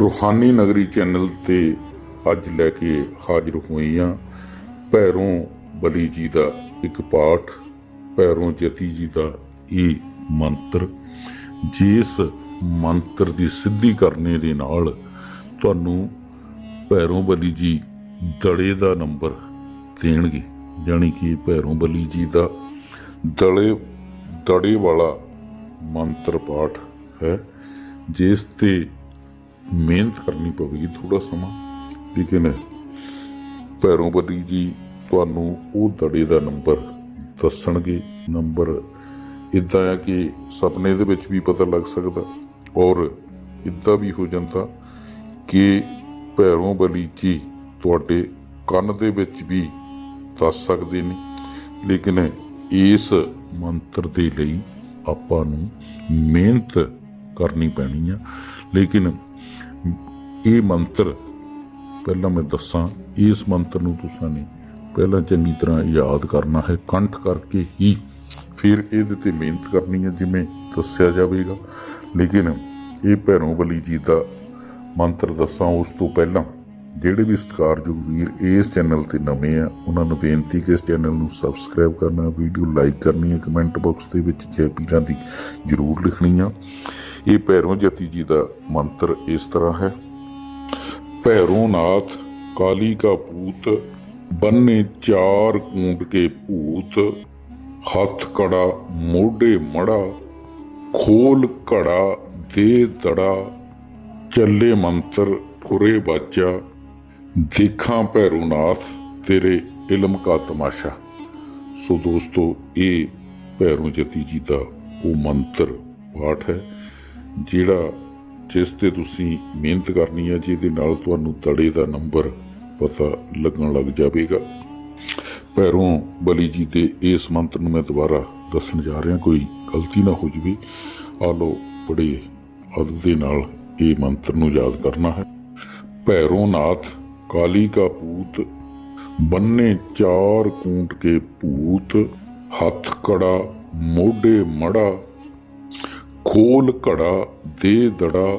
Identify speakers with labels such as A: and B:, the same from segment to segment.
A: ਰੂਹਾਨੀ ਨਗਰੀ ਚੈਨਲ ਤੇ ਅੱਜ ਲੈ ਕੇ ਹਾਜ਼ਰ ਹੋਈ ਹਾਂ ਭੈਰੋਂ ਬਲੀ ਜੀ ਦਾ ਇੱਕ ਪਾਠ, ਭੈਰੋਂ ਜਤੀ ਜੀ ਦਾ ਇਹ ਮੰਤਰ। ਜਿਸ ਮੰਤਰ ਦੀ ਸਿੱਧੀ ਕਰਨੇ ਦੇ ਨਾਲ ਤੁਹਾਨੂੰ ਭੈਰੋਂ ਬਲੀ ਜੀ ਦੜੇ ਦਾ ਨੰਬਰ ਦੇਣਗੇ। ਜਾਣੀ ਕਿ ਭੈਰੋਂ ਬਲੀ ਜੀ ਦਾ ਦੜੇ ਦੜੇ ਵਾਲਾ ਮੰਤਰ ਪਾਠ ਹੈ, ਜਿਸ ਤੇ ਮਿਹਨਤ ਕਰਨੀ ਪਵੇਗੀ ਥੋੜਾ ਸਮਾਂ ਲੇਕਿਨ ਭੈਰੋਂ ਬਲੀ ਜੀ ਤੁਹਾਨੂੰ ਉਹ ਦੜੇ ਦਾ ਨੰਬਰ ਦੱਸਣਗੇ। ਨੰਬਰ ਇਦਾਂ ਆ ਕਿ ਸੁਪਨੇ ਦੇ ਵਿੱਚ ਵੀ ਪਤਾ ਲੱਗ ਸਕਦਾ ਔਰ ਇਦਾਂ ਵੀ ਹੋ ਜਾਂਦਾ ਕਿ ਭੈਰੋਂ ਬਲੀ ਜੀ ਤੁਹਾਡੇ ਕੰਨ ਦੇ ਵਿੱਚ ਵੀ ਦੱਸ ਸਕਦੇ ਨੇ। ਲੇਕਿਨ ਇਸ ਮੰਤਰ ਦੇ ਲਈ ਆਪਾਂ ਨੂੰ ਮਿਹਨਤ ਕਰਨੀ ਪੈਣੀ ਆ। ਲੇਕਿਨ ਇਹ ਮੰਤਰ, ਪਹਿਲਾਂ ਮੈਂ ਦੱਸਾਂ, ਇਸ ਮੰਤਰ ਨੂੰ ਤੁਸੀਂ ਨੇ ਪਹਿਲਾਂ ਚੰਗੀ ਤਰ੍ਹਾਂ ਯਾਦ ਕਰਨਾ ਹੈ, ਕੰਠ ਕਰਕੇ ਹੀ ਫਿਰ ਇਹਦੇ ਤੇ ਮਿਹਨਤ ਕਰਨੀ ਹੈ, ਜਿਵੇਂ ਦੱਸਿਆ ਜਾਵੇਗਾ। ਲੇਕਿਨ ਇਹ ਭੈਰੋਂ ਬਲੀ ਜੀ ਦਾ ਮੰਤਰ ਦੱਸਾਂ, ਉਸ ਤੋਂ ਪਹਿਲਾਂ ਜਿਹੜੇ ਵੀ ਸਤਿਕਾਰਯੋਗ ਵੀਰ ਇਸ ਚੈਨਲ ਤੇ ਨਵੇਂ ਆ, ਉਹਨਾਂ ਨੂੰ ਬੇਨਤੀ ਕਿ ਇਸ ਚੈਨਲ ਨੂੰ ਸਬਸਕ੍ਰਾਈਬ ਕਰਨਾ ਵੀਡੀਓ ਲਾਈਕ ਕਰਨੀ ਹੈ ਕਮੈਂਟ ਬਾਕਸ ਦੇ ਵਿੱਚ ਜੈ ਪੀਰਾਂ ਦੀ ਜ਼ਰੂਰ ਲਿਖਣੀ ਆ। ਇਹ ਭੈਰੋਂ ਜਤੀ ਜੀ ਦਾ ਮੰਤਰ ਇਸ ਤਰ੍ਹਾਂ ਹੈ, ਭੈਰੋਂ ਨਾਥ, ਕਾਲੀ ਕਾ ਪੂਤ, ਬੰਨੇ ਚਾਰ ਕੂੰਡ ਕੇ ਭੂਤ, ਹੱਥ ਕੜਾ, ਮੋਢੇ ਮੜਾ, ਖੋਲ ਘੜਾ, ਦੇ ਦੜਾ ਚੱਲੇ ਮੰਤਰ ਫੁਰੇ ਬਾਜਾ ਦੇਖਾਂ ਭੈਰੋਨਾਥ ਤੇਰੇ ਇਲਮ ਕਾ ਤਮਾਸ਼ਾ। ਸੋ ਦੋਸਤੋ, ਇਹ ਭੈਰੋ ਜਤੀ ਜੀ ਦਾ ਉਹ ਮੰਤਰ ਪਾਠ ਹੈ, ਜਿਹੜਾ ਜਿਸ ਤੇ ਤੁਸੀਂ ਮਿਹਨਤ ਕਰਨੀ ਹੈ, ਜਿਹਦੇ ਨਾਲ ਤੁਹਾਨੂੰ ਤੜੇ ਦਾ ਨੰਬਰ ਪਤਾ ਲੱਗਣ ਲੱਗ ਜਾਵੇਗਾ। ਭੈਰੋਂ ਬਲੀ ਜੀ ਦੇ ਇਸ ਮੰਤਰ ਨੂੰ ਮੈਂ ਦੁਬਾਰਾ ਦੱਸਣ ਜਾ ਰਿਹਾ, ਕੋਈ ਗਲਤੀ ਨਾ ਹੋ ਜਵੇ। ਆ ਲੋ ਬੜੇ ਅਦਬ ਦੇ ਨਾਲ ਇਹ ਮੰਤਰ ਨੂੰ ਯਾਦ ਕਰਨਾ ਹੈ। ਭੈਰੋਂ ਨਾਥ ਕਾਲੀ ਕਾ ਪੂਤ, ਬੰਨੇ ਚਾਰ ਕੂੰਟ ਕੇ ਭੂਤ, ਹੱਥ ਕੜਾ, ਮੋਢੇ ਮੜਾ, ਖੋਲ ਘੜਾ ਦੇ ਦੜਾ,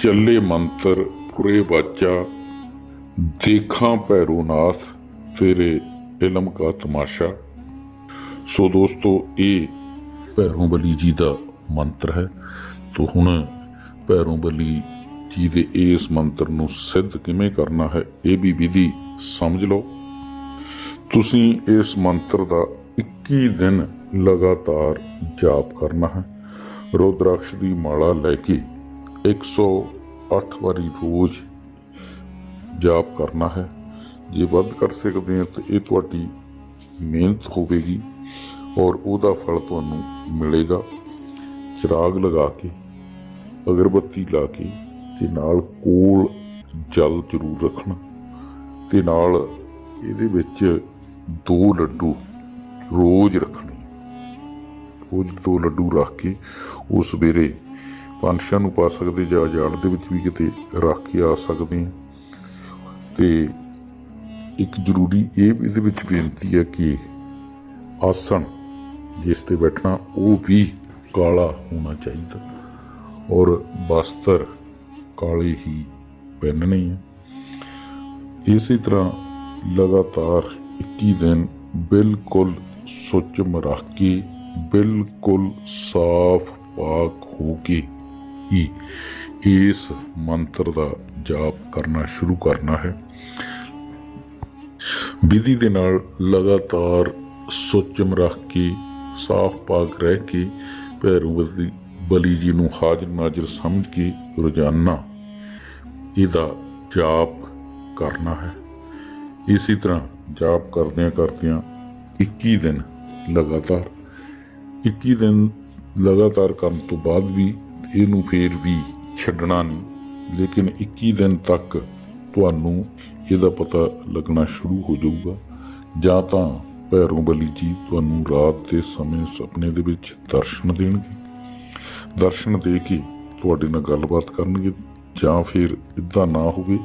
A: ਚੱਲੇ ਮੰਤਰ, ਪੁਰੇ ਬਾਚਾ, ਦੇਖਾਂ ਭੈਰੋਨਾਥ ਤੇਰੇ ਇਲਮ ਕਾ ਤਮਾਸ਼ਾ। ਸੋ ਦੋਸਤੋ, ਇਹ ਭੈਰੋਂ ਬਲੀ ਜੀ ਦਾ ਮੰਤਰ ਹੈ। ਤੋ ਹੁਣ ਭੈਰੋਂ ਬਲੀ ਜੀ ਦੇ ਇਸ ਮੰਤਰ ਨੂੰ ਸਿੱਧ ਕਿਵੇਂ ਕਰਨਾ ਹੈ, ਇਹ ਵੀ ਵਿਧੀ ਸਮਝ ਲਓ। ਤੁਸੀਂ ਇਸ ਮੰਤਰ ਦਾ 21 ਦਿਨ ਲਗਾਤਾਰ ਜਾਪ ਕਰਨਾ ਹੈ। ਰੁਦਰਾਕਸ਼ ਦੀ ਮਾਲਾ ਲੈ ਕੇ 108 ਵਾਰੀ ਰੋਜ਼ ਜਾਪ ਕਰਨਾ ਹੈ। ਜੇ ਵੱਧ ਕਰ ਸਕਦੇ ਹੋ ਤਾਂ ਇਹ ਤੁਹਾਡੀ ਮਿਹਨਤ ਹੋਵੇਗੀ ਔਰ ਉਹਦਾ ਫਲ ਤੁਹਾਨੂੰ ਮਿਲੇਗਾ। ਚਿਰਾਗ ਲਗਾ ਕੇ, ਅਗਰਬੱਤੀ ਲਾ ਕੇ ਤੇ ਨਾਲ ਕੋਲ ਜਲ ਜ਼ਰੂਰ ਰੱਖਣਾ ਤੇ ਨਾਲ ਇਹਦੇ ਵਿੱਚ ਦੋ ਲੱਡੂ ਰੋਜ਼ ਰੱਖਣੇ। ਰੋਜ਼ ਦੋ ਲੱਡੂ ਰੱਖ ਕੇ ਉਹ ਸਵੇਰੇ ਪੰਛੀਆਂ ਨੂੰ ਪਾ ਸਕਦੇ ਜਾਂ ਜਾੜ ਦੇ ਵਿੱਚ ਵੀ ਕਿਤੇ ਰੱਖ ਕੇ ਆ ਸਕਦੇ ਆ ਤੇ ਇੱਕ ਜ਼ਰੂਰੀ ਇਹ ਇਹਦੇ ਵਿੱਚ ਬੇਨਤੀ ਹੈ ਕਿ ਆਸਣ ਜਿਸ ਤੇ ਬੈਠਣਾ ਉਹ ਵੀ ਕਾਲਾ ਹੋਣਾ ਚਾਹੀਦਾ ਔਰ ਬਸਤਰ ਕਾਲੇ ਹੀ ਪਹਿਨਣੇ ਹੈ ਇਸੇ ਤਰ੍ਹਾਂ ਲਗਾਤਾਰ 21 ਦਿਨ ਬਿਲਕੁਲ ਸੁੱਚਮ ਰੱਖ ਕੇ ਬਿਲਕੁਲ ਸਾਫ਼ ਪਾਕ ਹੋ ਕੇ ਹੀ ਇਸ ਮੰਤਰ ਦਾ ਜਾਪ ਕਰਨਾ ਸ਼ੁਰੂ ਕਰਨਾ ਹੈ। ਵਿਧੀ ਦੇ ਨਾਲ ਲਗਾਤਾਰ ਸੁੱਚਮ ਰੱਖ ਕੇ ਸਾਫ਼ ਪਾਕ ਰਹਿ ਕੇ ਭੈਰੋਂ ਬਲੀ ਜੀ ਨੂੰ ਹਾਜ਼ਰ ਨਾਜ਼ਰ ਸਮਝ ਕੇ ਰੋਜ਼ਾਨਾ ਇਹਦਾ ਜਾਪ ਕਰਨਾ ਹੈ। ਇਸੇ ਤਰ੍ਹਾਂ ਜਾਪ ਕਰਦਿਆਂ ਕਰਦਿਆਂ 21 ਦਿਨ ਲਗਾਤਾਰ 21 ਦਿਨ ਲਗਾਤਾਰ ਕਰਨ ਤੋਂ ਬਾਅਦ ਵੀ ਇਹਨੂੰ ਫੇਰ ਵੀ ਛੱਡਣਾ ਨਹੀਂ, ਲੇਕਿਨ 21 ਦਿਨ ਤੱਕ ਤੁਹਾਨੂੰ ਇਹਦਾ ਪਤਾ ਲੱਗਣਾ ਸ਼ੁਰੂ ਹੋ ਜਾਊਗਾ। ਜਾਂ ਤਾਂ ਭੈਰੋਂ ਬਲੀ ਜੀ ਤੁਹਾਨੂੰ ਰਾਤ ਦੇ ਸਮੇਂ ਸੁਪਨੇ ਦੇ ਵਿੱਚ ਦਰਸ਼ਨ ਦੇਣਗੇ। ਦਰਸ਼ਨ ਦੇ ਕੇ ਤੁਹਾਡੇ ਨਾਲ ਗੱਲਬਾਤ ਕਰਨਗੇ। ਜਾਂ ਫਿਰ ਇਦਾਂ ਨਾ ਹੋਵੇ,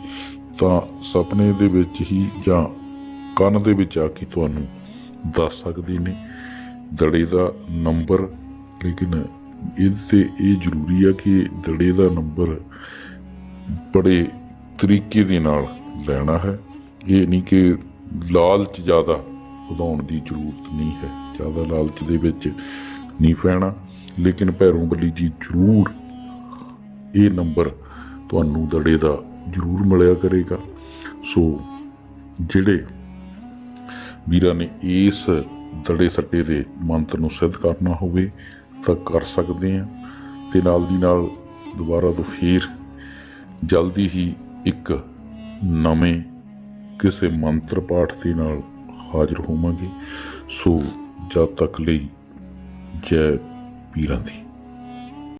A: ਤਾਂ ਸੁਪਨੇ ਦੇ ਵਿੱਚ ਹੀ ਜਾਂ ਕੰਨ ਦੇ ਵਿੱਚ ਆ ਕੇ ਤੁਹਾਨੂੰ ਦੱਸ ਸਕਦੇ ਨੇ। ਦੜੇ ਦਾ ਨੰਬਰ, ਲੇਕਿਨ ਇਹਦੇ ਤੇ ਇਹ ਜ਼ਰੂਰੀ ਆ ਕਿ ਦੜੇ ਦਾ ਨੰਬਰ ਬੜੇ ਤਰੀਕੇ ਦੇ ਨਾਲ ਲੈਣਾ ਹੈ। ਇਹ ਨਹੀਂ ਕਿ ਲਾਲਚ ਜ਼ਿਆਦਾ ਵਧਾਉਣ ਦੀ ਜ਼ਰੂਰਤ ਨਹੀਂ ਹੈ। ਜ਼ਿਆਦਾ ਲਾਲਚ ਦੇ ਵਿੱਚ ਨਹੀਂ ਪੈਣਾ, ਲੇਕਿਨ ਭੈਰੋਂ ਬੱਲੀ ਜੀ ਜ਼ਰੂਰ ਇਹ ਨੰਬਰ ਤੁਹਾਨੂੰ ਦੜੇ ਦਾ ਜ਼ਰੂਰ ਮਿਲਿਆ ਕਰੇਗਾ। ਸੋ, ਜਿਹੜੇ ਵੀਰਾਂ ਨੇ ਇਸ ਦੜੇ ਸੱਟੇ ਦੇ ਮੰਤਰ ਨੂੰ ਸਿੱਧ ਕਰਨਾ ਹੋਵੇ, ਤਾਂ ਕਰ ਸਕਦੇ ਆ। ਤੇ ਨਾਲ ਦੀ ਨਾਲ ਦੁਬਾਰਾ ਤੋਂ ਫੇਰ ਜਲਦੀ ਹੀ ਇੱਕ ਨਵੇਂ ਕਿਸੇ ਮੰਤਰ ਪਾਠ ਦੇ ਨਾਲ ਹਾਜ਼ਰ ਹੋਵਾਂਗੇ। ਸੋ, ਜਦ ਤੱਕ ਲਈ ਜੈ ਵੀਰਾਂ ਦੀ।